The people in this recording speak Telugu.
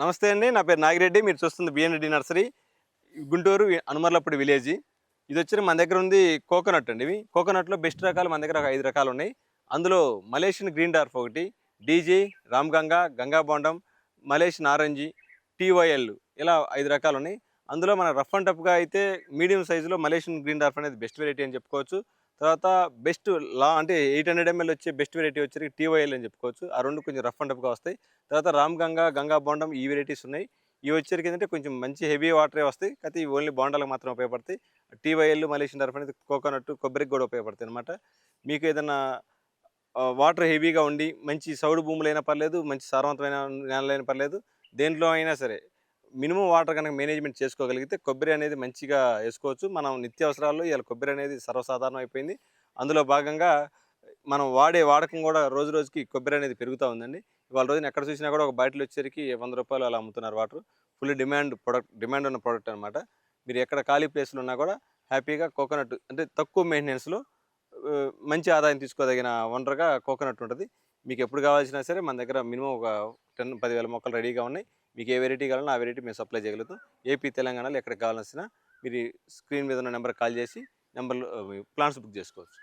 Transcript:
నమస్తే అండి. నా పేరు నాగిరెడ్డి. మీరు చూస్తుంది బిఎన్రెడ్డి నర్సరీ గుంటూరు అనుమర్లపూడి విలేజ్. ఇది వచ్చి మన దగ్గర ఉంది కోకోనట్ అండి ఇవి. కోకోనట్లో బెస్ట్ రకాలు మన దగ్గర ఒక ఐదు రకాలు ఉన్నాయి. అందులో మలేషియన్ గ్రీన్ డార్ఫ్ ఒకటి డీజే Ram Ganga Gangabondam Malaysian orange T Y L ఇలా ఐదు రకాలు ఉన్నాయి. అందులో మన రఫ్ అండ్ టఫ్గా అయితే మీడియం సైజులో మలేషియన్ గ్రీన్ డార్ఫ్ అనేది బెస్ట్ వెరైటీ అని చెప్పుకోవచ్చు. తర్వాత బెస్ట్ లా అంటే ఎయిట్ హండ్రెడ్ ఎంఎల్ వచ్చే బెస్ట్ వెరైటీ వచ్చేసరికి టీవైఎల్ అని చెప్పుకోవచ్చు. ఆ రెండు కొంచెం రఫ్ అండ్ టఫ్గా వస్తాయి. తర్వాత రామ్ గంగా గంగా బోండం ఈ వెరైటీస్ ఉన్నాయి. ఇవి వచ్చేసరికి ఏంటంటే కొంచెం మంచి హెవీ వాటరే వస్తాయి. కాకపోతే ఇవి ఓన్లీ బాండాలకు మాత్రం ఉపయోగపడతాయి. T Y L Malaysian dwarf అనేది కోకోనట్ కొబ్బరికి కూడా ఉపయోగపడతాయి అనమాట మీకు ఏదైనా వాటర్ హెవీగా ఉండి మంచి సౌడు భూములైనా పర్లేదు మంచి సారవంతమైన నేలైనా పర్లేదు దేంట్లో అయినా సరే మినిమం వాటర్ కనుక మేనేజ్మెంట్ చేసుకోగలిగితే కొబ్బరి అనేది మంచిగా వేసుకోవచ్చు. మనం నిత్యావసరాల్లో ఇలా కొబ్బరి అనేది సర్వసాధారణం అయిపోయింది. అందులో భాగంగా మనం వాడే వాడకం కూడా రోజు రోజుకి కొబ్బరి అనేది పెరుగుతూ ఉందండి. ఇవాళ రోజున ఎక్కడ చూసినా కూడా ఒక బాటిల్ వచ్చేసరికి వంద రూపాయలు అలా అమ్ముతున్నారు water. Full demand product demand ఉన్న ప్రోడక్ట్ అనమాట మీరు ఎక్కడ ఖాళీ ప్లేస్లో ఉన్నా కూడా హ్యాపీగా కోకోనట్ అంటే తక్కువ మెయింటెనెన్స్లో మంచి ఆదాయం తీసుకోదగిన వనరుగా కోకోనట్ ఉంటుంది. మీకు ఎప్పుడు కావాల్సినా సరే మన దగ్గర మినిమం ఒక టెన్ పదివేల మొక్కలు రెడీగా ఉన్నాయి. మీకు ఏ వెరైటీ కావాలన్నా ఆ వెరైటీ మేము సప్లై చేయగలుగుతాం. ఏపీ తెలంగాణలో ఎక్కడికి కావాల్సిన మీరు స్క్రీన్ మీద ఉన్న నెంబర్ కాల్ చేసి నెంబర్లో ప్లాన్స్ బుక్ చేసుకోవచ్చు.